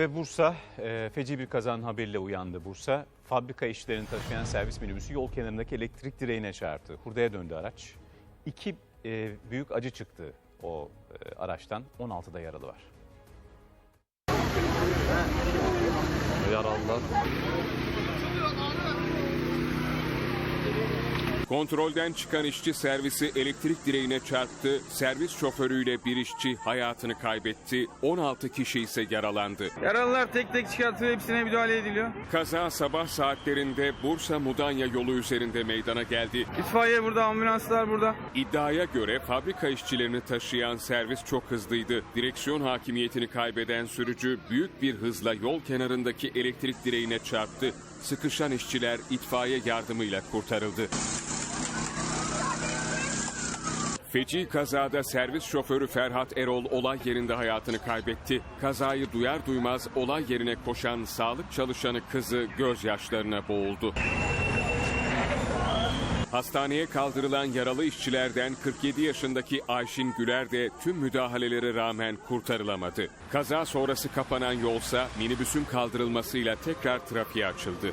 Ve Bursa e, feci bir kazanın haberiyle uyandı Bursa. Fabrika işlerini taşıyan servis minibüsü yol kenarındaki elektrik direğine çarptı. Hurdaya döndü araç. İki e, büyük acı çıktı o e, araçtan. 16'da yaralı var. Yaralılar. Kontrolden çıkan işçi servisi elektrik direğine çarptı. Servis şoförüyle bir işçi hayatını kaybetti. 16 kişi ise yaralandı. Yaralılar tek tek çıkartılıyor, hepsine müdahale ediliyor. Kaza sabah saatlerinde Bursa Mudanya yolu üzerinde meydana geldi. İtfaiye burada, ambulanslar burada. İddiaya göre fabrika işçilerini taşıyan servis çok hızlıydı. Direksiyon hakimiyetini kaybeden sürücü büyük bir hızla yol kenarındaki elektrik direğine çarptı. Sıkışan işçiler itfaiye yardımıyla kurtarıldı. Feci kazada servis şoförü Ferhat Erol olay yerinde hayatını kaybetti. Kazayı duyar duymaz olay yerine koşan sağlık çalışanı kızı gözyaşlarına boğuldu. Hastaneye kaldırılan yaralı işçilerden 47 yaşındaki Ayşin Güler de tüm müdahalelere rağmen kurtarılamadı. Kaza sonrası kapanan yolsa minibüsün kaldırılmasıyla tekrar trafiğe açıldı.